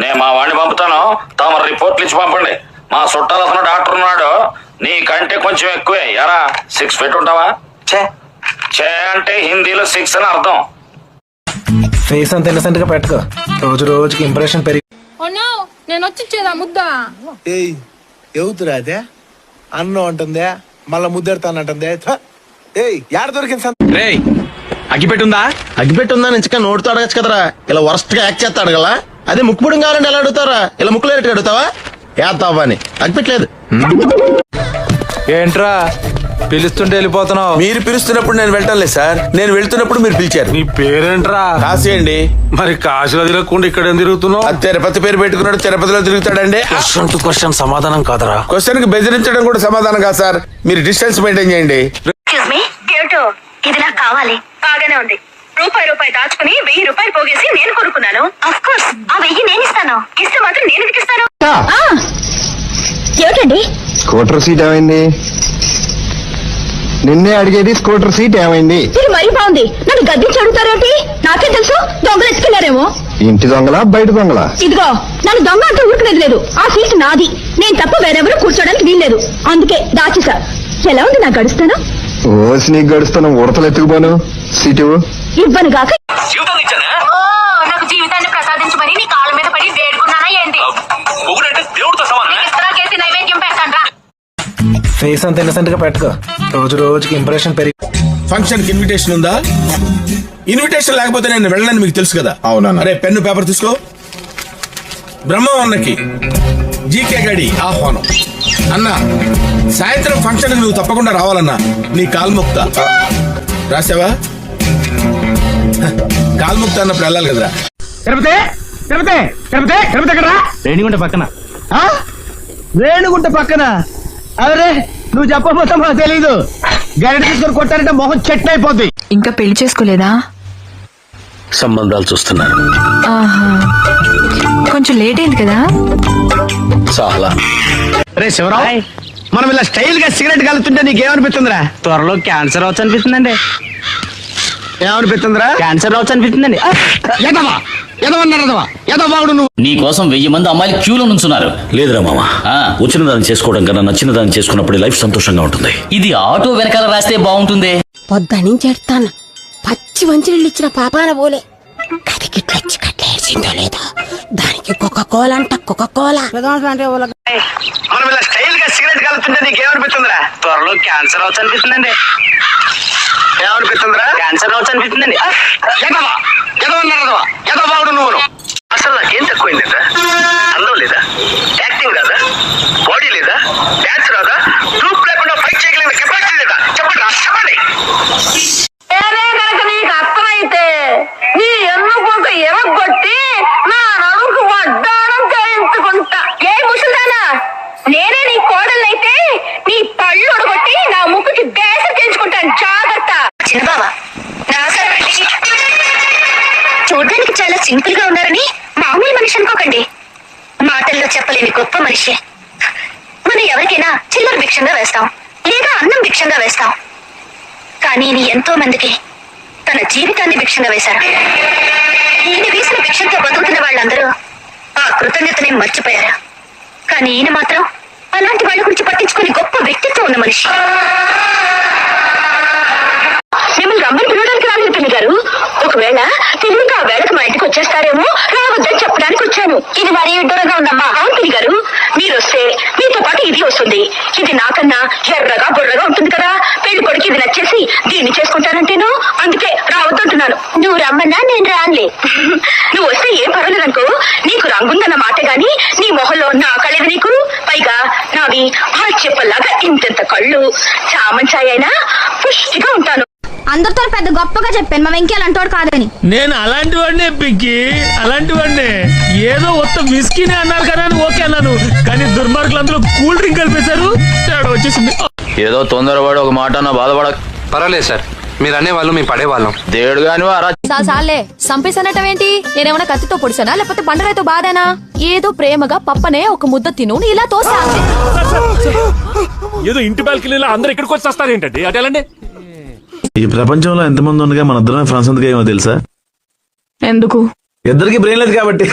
నేను మా వాడిని పంపుతాను. తమ రిపోర్ట్లు ఇచ్చి పంపండి. మా చుట్టాలు అతను డాక్టర్ ఉన్నాడు. నీ కంటే కొంచెం ఎక్కువే. ఎరా సిక్స్ ఫీట్ ఉంటావా? ఛే. చే అంటే హిందీలో సిక్స్ అని అర్థం. ఫేస్ అంత ఇన్నసెంట్గా పెట్టుకో. రోజు రోజుకి ఇంప్రెషన్ పెరిగి ఓ నో నేను వచ్చిచ్చేదా ముద్ద? ఏయ్ ఎవతురా అదే? అన్నం అంటుందే మళ్ళా ముద్దెడతానంటుందే. ఏయ్ యాడ దొరికింది రేయ్ అగ్గిపెట్టుందా? అగ్గిపెట్టి ఉందా నుంచి నోటితో అడగచ్చు కదరా. ఇలా వరస్ట్గా యాక్ట్ చేస్తా అడగలా అదే ముక్కుపుడు కావాలంటే ఎలా అడుగుతారా? ఇలా ముక్కులు ఎట్టి అడుగుతావా? ఏత్తావా అని. అగ్గిపెట్టలేదు. ఏంట్రా? పిలుస్తుంటే వెళ్ళిపోతున్నావు. మీరు పిలుస్తున్నప్పుడు నేను వెళ్ళటం లేదు సార్. నేను వెళ్తున్నప్పుడు మీరు పిలిచారు. నీ పేరేంట్రా? కాశీ అండి మరి కాశీలో తిరగకుండా ఇక్కడ ఏం తిరుగుతున్నావు? ఆ తిరుపతి పేరు పెట్టుకున్నాడు తిరుపతిలో తిరుగుతాడండి. క్వశ్చన్ టు క్వశ్చన్ సమాధానం కాదరా. క్వశ్చన్కి బెదిరించడం కూడా సమాధానం కాదు సార్. మీరు డిస్టెన్స్ మెయింటైన్ చేయండి. మీ ఇది నాకు కావాలి. బాగానే ఉంది. రూపాయి రూపాయి దాచుకుని వెయ్యి రూపాయలు పోగేసి నేను కొనుక్కున్నాను. అఫ్ కోర్స్ ఆ వెయ్యి నేను ఇస్తాను. ఇస్తే మాత్రం నేను ఎందుకు ఇస్తాను? ఏమిటండి? స్కూటర్ సీట్ ఏమైంది? నిన్నే అడిగేది స్కూటర్ సీట్ ఏమైంది? ఇది మరీ బాగుంది. నన్ను గద్దించి అడుగుతారేంటి నాకే తెలుసు? దొంగలు ఎత్తుకెళ్ళారేమో? ఇంటి దొంగలా బయట దొంగలా? ఇదిగో నన్ను దొంగ అంటూ ఊరుకునేది లేదు. ఆ సీట్ నాది. నేను తప్ప వేరెవరూ కూర్చోడానికి వీల్లేదు. అందుకే దాచేసా ఎలా ఉంది నాకు గడుస్తాను? ఓసి నీకు గడుస్తున్న ఉడతలు ఎత్తుకుపోను సీటు ఇవ్వను గాక. నాకు జీవితాన్ని ప్రసాదించమని నీ కాళ్ళ మీద పడి వేడుకున్నానా ఏంటి? దేవుడితో సమానం ఇతరాకేసి నైవేద్యం పెడతాను ఫేస్ అంత ఇన్నసెంట్గా పెట్టుకో. రోజు రోజుకి ఇంప్రెషన్ పెరిగి ఫంక్షన్కి ఇన్విటేషన్ ఉందా? ఇన్విటేషన్ లేకపోతే నేను వెళ్ళనని మీకు తెలుసు కదా. అవునా అరే పెన్ను పేపర్ తీసుకో. బ్రహ్మవన్నకి జీకే గడి ఆహ్వానం. అన్న సాయంత్రం ఫంక్షన్ నువ్వు తప్పకుండా రావాలన్నా. నీ కాల్ముక్త రాసావా? కాల్ముక్త అన్నప్పుడు వెళ్ళాలి కదరా. తిరుపతి తిరుపతి తిరుపతి తిరుపతి ఎక్కడ రేణిగుంట పక్కన. రేణిగుంట పక్కన? అరే నువ్వు చెప్పబోతా మాకు తెలీదు. గరిట తీసుకొని కొట్టారంటే మొహం చెట్టు అయిపోద్ది. ఇంకా పెళ్ళి చేసుకోలేదా? సంబంధాలు చూస్తున్నాను. ఆహా. కొంచెం లేట్ అయింది కదా? చాలా. రే శివరావు మనం ఇలా స్టైల్గా సిగరెట్ కలుతుంటే నీకేమనిపిస్తుందిరా? త్వరలో క్యాన్సర్ అవచ్చు అనిపిస్తుందండి ఏమనిపిస్తుందిరా? క్యాన్సర్ అవచ్చు అనిపిస్తుందండి ఎదవా ఎదవాడు నువ్వు. నీ కోసం వెయ్యి మంది అమ్మాయిలు క్యూలో నుంచున్నారు. లేదురా మామ. ఆ. వచ్చిన దాన్ని చేసుకోవడం కన్నా నచ్చిన దాన్ని చేసుకున్నప్పుడు లైఫ్ సంతోషంగా ఉంటుంది. ఇది ఆటో వెనకాల రాస్తే బాగుంటుంది. పొద్దనించెడతాను పచ్చి మంచినీళ్ళు ఇచ్చిన పాపాన పోలే. కదిగిట్లొచ్చి కట్టేసిందో లేదో దానికి కుక్క కోల అంట కుక్క కోల మనం ఇలా స్టైల్గా సిగరెట్ కలుతుంటే నీకేమనిపిస్తుందిరా? త్వరలో క్యాన్సర్ అవచ్చు అనిపిస్తుందండి ఏమనిపిస్తుందిరా క్యాన్సర్ అవచ్చు అనిపిస్తుందండి ఎదవా ఎదవన్నారు ఎదవా ఎదవాడు నువ్వు చూడడానికి చాలా సింపుల్గా ఉన్నారని మామూలు మనిషి అనుకోకండి. మాటల్లో చెప్పలేని గొప్ప మనిషి. మనం ఎవరికైనా చిల్లర భిక్షంగా వేస్తాం లేదా అన్నం భిక్షంగా వేస్తాం. కానీ ఈయన ఎంతో మందికి తన జీవితాన్ని భిక్షంగా వేశారు. ఈయన వేసిన భిక్షంతో బతుకుతున్న వాళ్ళందరూ ఆ కృతజ్ఞతని మర్చిపోయారు. కానీ ఈయన మాత్రం అలాంటి వాళ్ళ గురించి పట్టించుకుని గొప్ప వ్యక్తిత్వం ఉన్న మనిషి. వేళకు మా ఇంటికి వచ్చేస్తారేమో రావద్దని చెప్పడానికి వచ్చాను. ఇది మరీ విడ్డూరంగా ఉందమ్మా. అవును గారు మీరు వస్తే మీతో పాటు ఇది వస్తుంది. ఇది నాకన్నా ఎర్రగా బుర్రగా ఉంటుంది కదా. పెళ్ళి కొడుకు ఇది నచ్చేసి దీన్ని చేసుకుంటానంటేను? అందుకే రావద్దంటున్నాను. నువ్వు రమ్మన్నా నేను రానులే. నువ్వు వస్తే ఏం పర్వాలేదు అనుకో. నీకు రంగుందన్న మాట గాని నీ మొహంలో నా కళ్ళది నీకు. పైగా నావి ఆ చెప్పల్లాగా ఇంతెంత కళ్ళు. చామంచాయ్ అయినా పుష్టిగా ఉంటాను అందరితో పెద్ద గొప్పగా చెప్పాను. మా వెంకీ అలాంటోడు కాదని. నేను అలాంటి వాడినే పిక్కి అలాంటి వాడినే. ఏదో ఒక్క విస్కీనే అన్నారు కదా అని ఓకే అన్నాను. కానీ దుర్మార్గులందరూ కూల్ డ్రింక్ కలిపేశారు. తేడా వచ్చేసింది. ఏదో తొందరపడి ఒక మాట నా బాధపడ పర్వాలేదు సార్. మీరు అనేవాళ్ళు మేము పడేవాళ్ళం. దేవుడు గాని సాలే సంపేసనటమేంటి నేనేమన్నా కత్తితో పొడిచానా? లేకపోతే బండరాయితో బాధానా? ఏదో ప్రేమగా పప్పనే ఒక ముద్ద తిను నీ ఇలా తోసా. ఏదో ఇంటి బాల్కనీలో అందరు ఇక్కడికి వచ్చి వస్తారేంటండి అదేలండి ఈ ప్రపంచంలో ఎంతమంది ఉండగా మన ఇద్దరం ఫ్రెండ్స్ ఎందుకు ఏమో తెలుసా? ఎందుకు? ఇద్దరికి బ్రెయిన్ లేదు కాబట్టి.